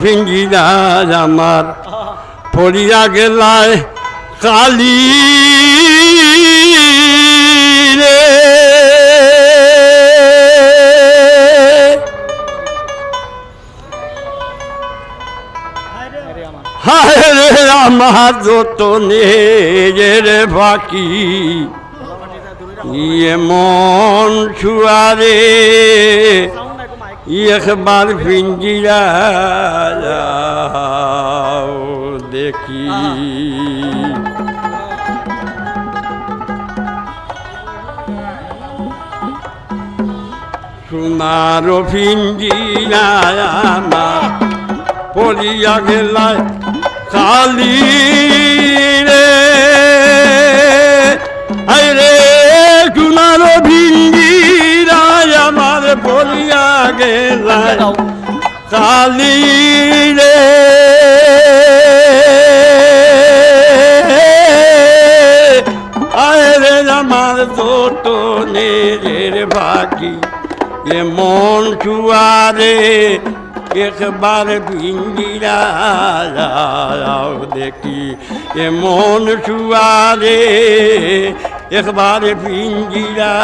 পিঞ্জিরাজ আমার পড়িয়া গেলায় কালি রে। হায় রে আমার যত নেজের বাকি ইয়ে মন ছুয়ারে একবার পিঞ্জিরা দেখি সোনার পিঞ্জিরা পড়িয়া গেলায় কালি আমার পড়িয়া কালি রে। আয় রে আমার যত নিজের বাকি। এ মন চুয়ারে একবার যাও দেখি। এ মন চুয়ারে ভিঞ্জিরা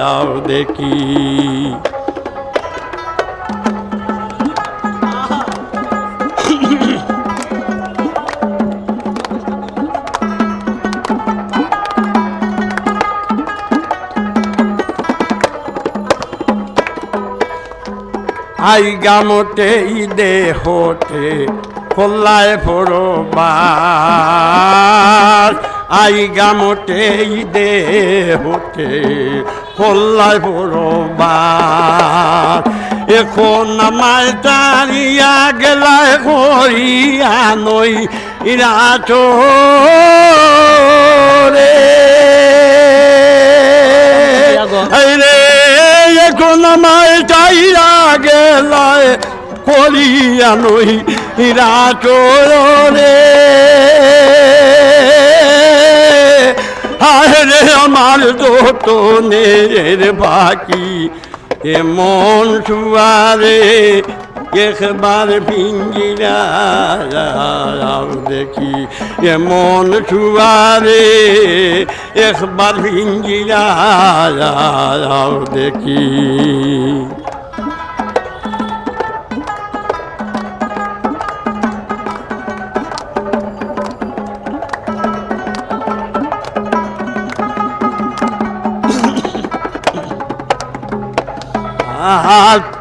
যাও দেখি। আই গামতে ইদে হতে খোল্লায় ফোরবার আই গামতে ইদে হতে খোল্লায় ফোরবার এখন আমায় তারিয়া গেলায় করিয়া নই ইরা রে। এখন আমায় চাইরা গেলায় করিয়া নই রাত রে। আরে আমার দোত নের বাকি, এ মন সুয়ারে একবার যাও দেখি। এমন সুয়ারে একবার যাও দেখি।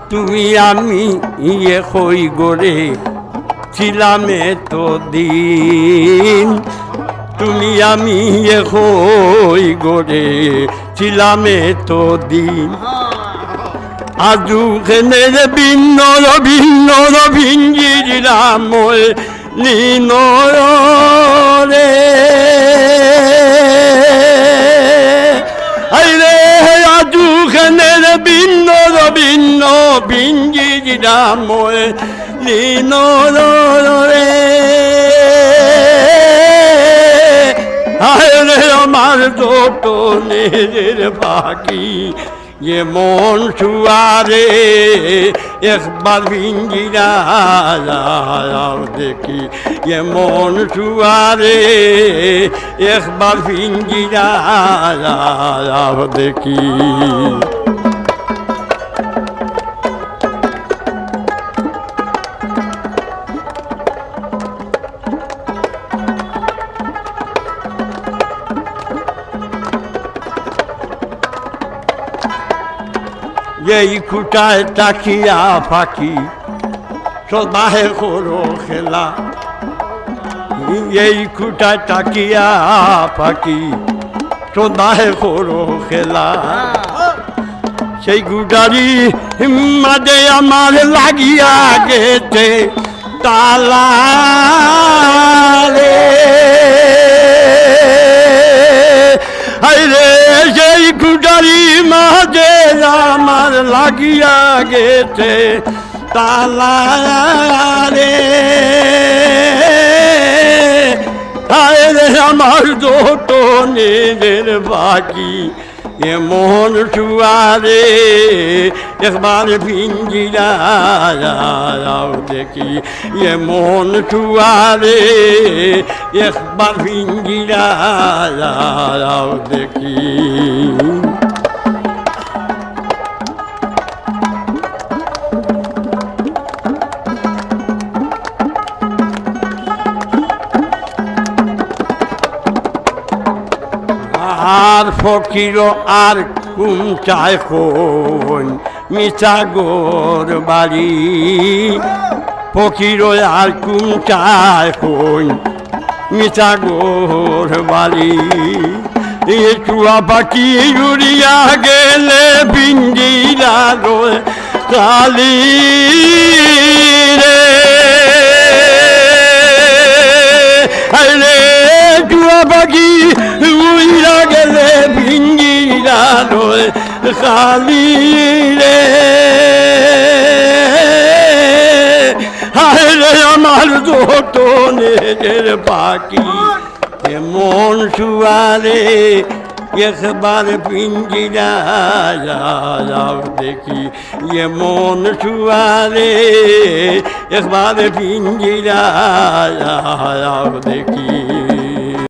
তুমি আমি ইয়ে হই গড়ে, ছিলামে তো দিন তুমি আমি ইয়ে হই গড়ে, ছিলামে তো দিন আজু খেনে ভিন্ন ভিন্ন ভিঞ্জিরাম নীন রে খেনের ভিন্ন ভিন্ন ভিঞ্জিরাম নীন রে। আরে আমার যত নিজের বাকি যে মন সুয়ারে একবার যাও দেখি যে মন সুয়ারে একবার যাও দেখি। এই খুঁটায় তাকিয়া ফাঁকি সদাহে করো খেলা। এই খুঁটায় তাকিয়া ফাঁকি সদাহে করো খেলা। সেই গুডারি মাঝে আমার লাগিয়া গেছে, তালা। লাগিয়া গেছে তালা রে আমার যত নিজের বাকি এমন সুয়ারে একবার পিঞ্জিরা দেখি এমন টুয়ারে একবার পিঞ্জিরা দেখি। আর ফকির আর কুম চায় কোন মিছা গোর বাড়ি। ফকির আর কুম চায় কোন মিছা গোর বাড়ি। চুয়া পাখি উড়িয়া গেলে বিঞ্জিরা রোয় কালি। রয়ে খালি রে। আরে আমার যত নিজের পাখি এমন শুয়ারে একবার পিঞ্জিরা যাও দেখি, এমন শুয়ারে একবার পিঞ্জিরা যাও দেখি।